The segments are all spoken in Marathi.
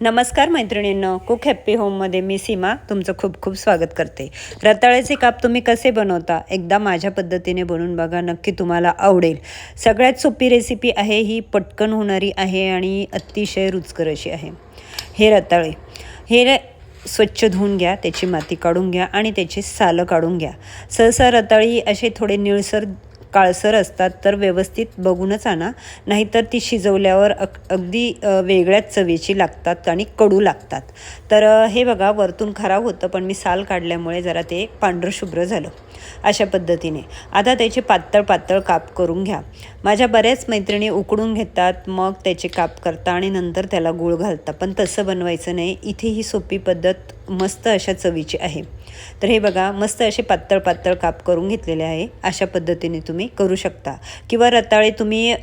नमस्कार मैत्रिणींनो कुक हॅप्पी होममध्ये मी सीमा तुमचं खूप खूप स्वागत करते. रताळ्याचे काप तुम्ही कसे बनवता एकदा माझ्या पद्धतीने बनवून बघा नक्की तुम्हाला आवडेल. सगळ्यात सोपी रेसिपी आहे ही पटकन होणारी आहे आणि अतिशय रुचकर अशी आहे. हे रताळे हे स्वच्छ धुवून घ्या त्याची माती काढून घ्या आणि त्याची सालं काढून घ्या. सहसा रताळी असे थोडे निळसर काळसर असतात तर व्यवस्थित बघूनच आणा. नाहीतर ती शिजवल्यावर अग अगदी वेगळ्याच चवीची लागतात आणि कडू लागतात. तर हे बघा वरतून खराब होतं पण मी साल काढल्यामुळे जरा ते पांढरं शुभ्र झालं अशा पद्धतीने. आता त्याचे पातळ पातळ काप करून घ्या. माझ्या बऱ्याच मैत्रिणी उकडून घेतात मग त्याचे काप करता आणि नंतर त्याला गूळ घालता पण तसं बनवायचं नाही. इथे ही सोपी पद्धत मस्त अशा चवीची आहे. तर हे बघा मस्त असे पातळ पातळ काप करून घेतलेले आहे. अशा पद्धतीने तुम्ही करू शकता. किंवा रताळे तुम्ही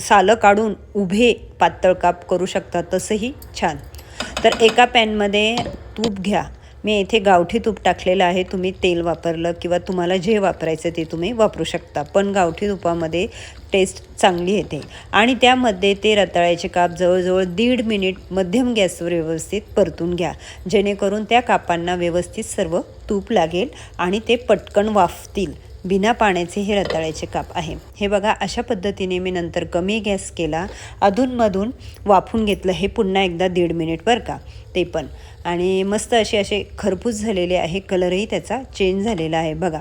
सालं काढून उभे पातळ काप करू शकता. तसंही छान. तर एका पॅनमध्ये तूप घ्या. मी इथे गावठी तूप टाकलेलं आहे. तुम्ही तेल वापरलं किंवा तुम्हाला जे वापरायचं ते तुम्ही वापरू शकता. पण गावठी तुपामध्ये टेस्ट चांगली येते. आणि त्यामध्ये ते रताळ्याचे काप जवळजवळ दीड मिनिट मध्यम गॅसवर व्यवस्थित परतून घ्या. जेणेकरून त्या कापांना व्यवस्थित सर्व तूप लागेल आणि ते पटकन वाफतील. बिना पाण्याचे हे रताळ्याचे काप आहे. हे बघा अशा पद्धतीने मी नंतर कमी गॅस केला अधूनमधून वाफून घेतलं हे पुन्हा एकदा दीड मिनिट बरं का ते पण. आणि मस्त असे असे खरपूस झालेले आहे कलरही त्याचा चेंज झालेला आहे बघा.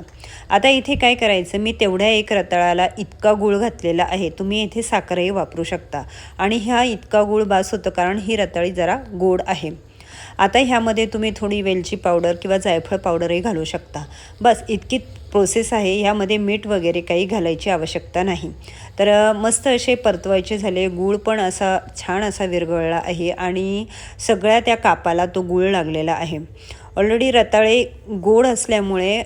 आता इथे काय करायचं मी तेवढ्या एक रताळाला इतका गूळ घातलेला आहे तुम्ही इथे साखरही वापरू शकता. आणि ह्या इतका गूळ बास होतं कारण ही रताळी जरा गोड आहे. आता ह्यामध्ये तुम्ही थोडी वेलची पावडर किंवा जायफळ पावडरही घालू शकता. बस इतकी प्रोसेस आहे ह्यामध्ये मीठ वगैरे काही घालायची आवश्यकता नाही. तर मस्त असे परतवायचे झाले गूळ पण असा छान असा विरघळला आहे आणि सगळ्या त्या कापाला तो गूळ लागलेला आहे. ऑलरेडी रताळे गोड असल्यामुळे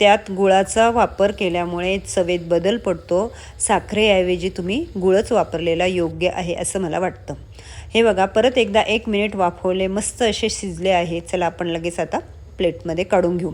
त्यात गुळाचा वापर केल्यामुळे चवेत बदल पडतो. साखरेऐवजी तुम्ही गुळच वापरलेला योग्य आहे असं मला वाटतं. हे बघा परत एकदा एक मिनिट वाफवले मस्त असे शिजले आहे. चला आपण लगेच आता प्लेटमध्ये काढून घेऊ.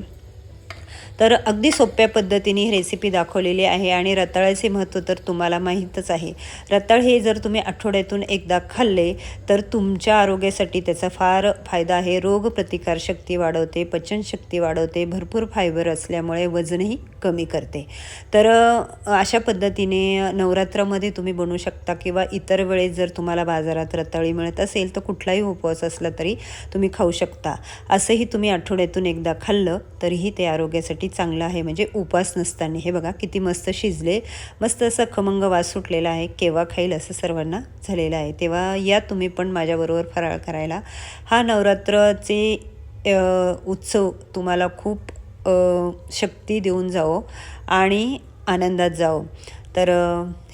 तर अगदी सोप्या पद्धतीने ही रेसिपी दाखवलेली आहे आणि रताळ्याचे महत्त्व तर तुम्हाला माहीतच आहे. रताळ हे जर तुम्ही आठवड्यातून एकदा खाल्ले तर तुमच्या आरोग्यासाठी त्याचा फार फायदा आहे. रोगप्रतिकारशक्ती वाढवते पचनशक्ती वाढवते भरपूर फायबर असल्यामुळे वजनही कमी करते. तर अशा पद्धतीने नवरात्रामध्ये तुम्ही बनवू शकता किंवा इतर वेळेस जर तुम्हाला बाजारात रताळी मिळत असेल तर कुठलाही उपवास असला तरी तुम्ही खाऊ शकता. असंही तुम्ही आठवड्यातून एकदा खाल्लं तरीही ते आरोग्यासाठी चांगलं आहे. म्हणजे उपास नसताना. हे बघा किती मस्त शिजले मस्त असं खमंग वास सुटलेला आहे. केव्हा खाईल असं सर्वांना झालेलं आहे. तेव्हा या तुम्ही पण माझ्याबरोबर फराळ करायला. हा नवरात्राचे उत्सव तुम्हाला खूप शक्ती देऊन जाओ आणि आनंदात जाओ तर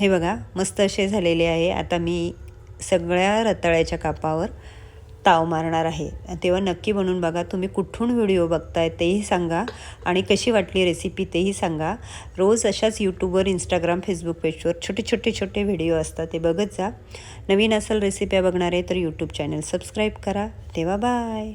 हे बघा मस्त असे झालेले आहे. आता मी सगळ्या रताळ्याच्या कापावर ताव मारणार आहे. तेव्हा नक्की बनवून बघा तुम्ही कुठून व्हिडिओ बघताय तेही सांगा आणि कशी वाटली रेसिपी तेही सांगा. रोज अशाच यूट्यूबवर इंस्टाग्राम फेसबुक पेजवर छोटे छोटे छोटे व्हिडिओ असतात ते बघत जा. नवीन असेल रेसिप्या बघणारे तर यूट्यूब चॅनल सबस्क्राईब करा. तेव्हा बाय